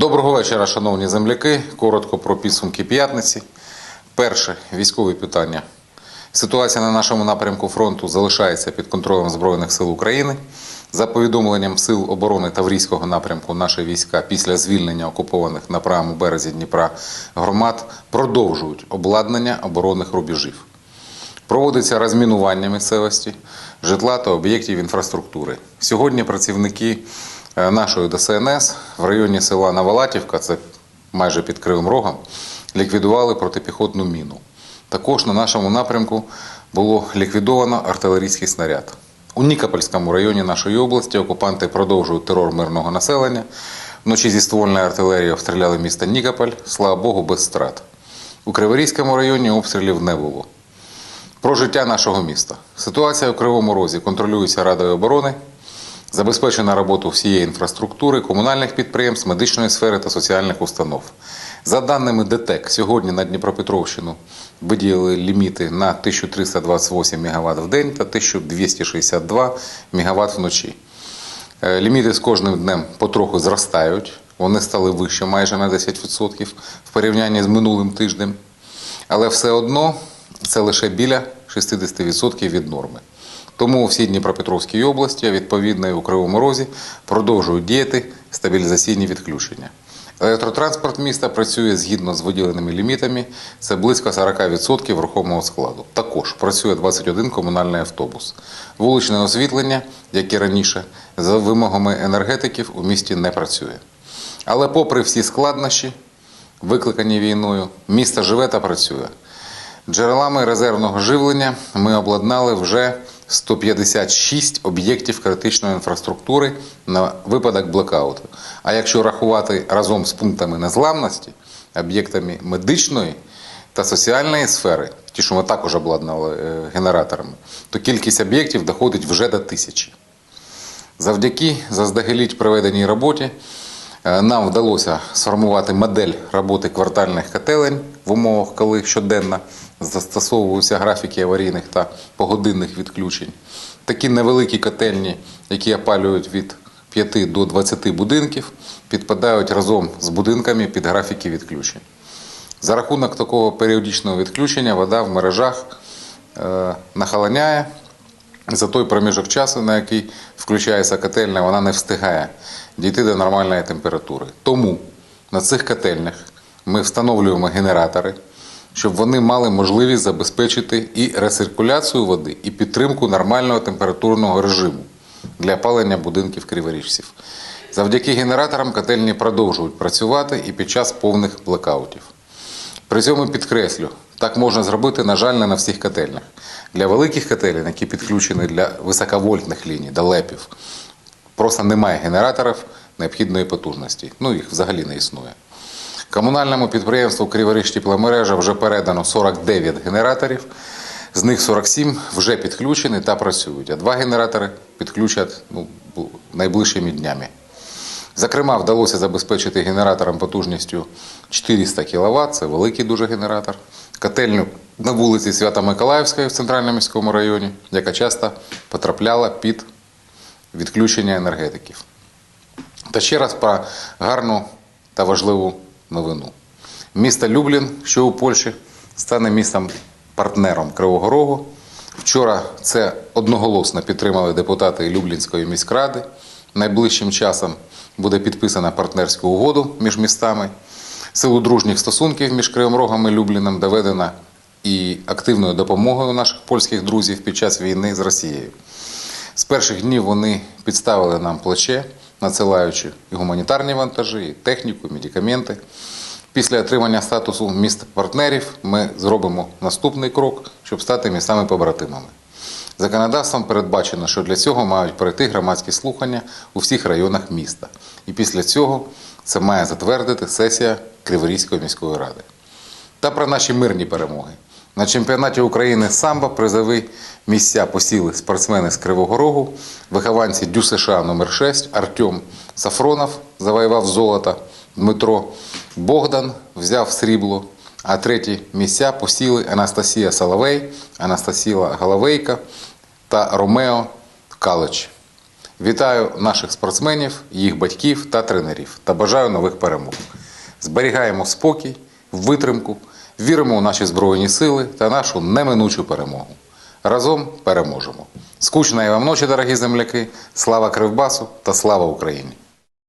Доброго вечора, шановні земляки. Коротко про підсумки п'ятниці. Перше військові питання. Ситуація на нашому напрямку фронту залишається під контролем Збройних сил України. За повідомленням Сил оборони Таврійського напрямку, наші війська після звільнення окупованих на правому березі Дніпра громад продовжують обладнання оборонних рубежів. Проводиться розмінування місцевості, житла та об'єктів інфраструктури. Сьогодні працівники е, нашої ДСНС в районі села Новолатівка, це майже під Кривим Рогом, ліквідували протипіхотну міну. Також на нашому напрямку було ліквідовано артилерійський снаряд. У Нікопольському районі нашої області окупанти продовжують терор мирного населення. Вночі зі ствольної артилерії обстріляли місто Нікополь, слава Богу, без страт. У Криворізькому районі обстрілів не було. Про життя нашого міста. Ситуація у Кривому Розі контролюється Радою оборони. Забезпечена роботу всієї інфраструктури, комунальних підприємств, медичної сфери та соціальних установ. За даними ДТЕК, сьогодні на Дніпропетровщину виділили ліміти на 1328 МВт в день та 1262 МВт вночі. Е, Ліміти з кожним днем потроху зростають. Вони стали вище майже на 10% в порівнянні з минулим тижнем. Але все одно це лише біля 60% від норми. Тому у всій Дніпропетровській області, а відповідно і у Кривому Розі, продовжують діяти стабілізаційні відключення. Електротранспорт міста працює згідно з виділеними лімітами. Це близько 40% рухомого складу. Також працює 21 комунальний автобус. Вуличне освітлення, як і раніше, за вимогами енергетиків у місті не працює. Але попри всі складнощі, викликані війною, місто живе та працює. Джерелами резервного живлення ми обладнали вже 156 об'єктів критичної інфраструктури на випадок блекауту. А якщо рахувати разом з пунктами незламності, об'єктами медичної та соціальної сфери, ті, що ми також обладнали е, генераторами, то кількість об'єктів доходить вже до тисячі. Завдяки заздалегідь проведеній роботі е, нам вдалося сформувати модель роботи квартальних котелень в умовах, коли щоденно застосовуються графіки аварійних та погодинних відключень. Такі невеликі котельні, які опалюють від 5 до 20 будинків, підпадають разом з будинками під графіки відключень. За рахунок такого періодичного відключення вода в мережах е, нахолоняє. За той проміжок часу, на який включається котельня, вона не встигає дійти до нормальної температури. Тому на цих котельнях ми встановлюємо генератори, щоб вони мали можливість забезпечити і рециркуляцію води, і підтримку нормального температурного режиму для опалення будинків криворіжців. Завдяки генераторам котельні продовжують працювати і під час повних блекаутів. При цьому підкреслю, так можна зробити, на жаль, не на всіх котельнях. Для великих котелень, які підключені для високовольтних ліній, до лепів, просто немає генераторів необхідної потужності. Ну, їх взагалі не існує. Комунальному підприємству Криворіж тепломережа вже передано 49 генераторів, з них 47 вже підключені та працюють, а два генератори підключать ну, найближчими днями. Зокрема, вдалося забезпечити генератором потужністю 400 кВт, це великий дуже генератор. Котельню на вулиці Свято-Миколаївської в центральному міському районі, яка часто потрапляла під відключення енергетиків. Та ще раз про гарну та важливу новину. Місто Люблін, що у Польщі, стане містом партнером Кривого Рогу. Вчора це одноголосно підтримали депутати Люблінської міськради. Найближчим часом буде підписана партнерська угоду між містами. Силу дружніх стосунків між Кривим Рогом і Любліном доведена і активною допомогою наших польських друзів під час війни з Росією. З перших днів вони підставили нам плече, надсилаючи і гуманітарні вантажі, і техніку, і медикаменти. Після отримання статусу міст партнерів ми зробимо наступний крок, щоб стати містами побратимами. Законодавством передбачено, що для цього мають пройти громадські слухання у всіх районах міста. І після цього це має затвердити сесія Криворізької міської ради. Та про наші мирні перемоги. На чемпіонаті України самбо призові місця посіли спортсмени з Кривого Рогу, вихованці Дю США номер 6 Артем Сафронов завоював золото, Дмитро Богдан взяв срібло, а треті місця посіли Анастасія Соловей, Анастасія Головейка та Ромео Калич. Вітаю наших спортсменів, їх батьків та тренерів та бажаю нових перемог. Зберігаємо спокій, витримку, віримо у наші Збройні сили та нашу неминучу перемогу. Разом переможемо. Скучної вам ночі, дорогі земляки! Слава Кривбасу та слава Україні!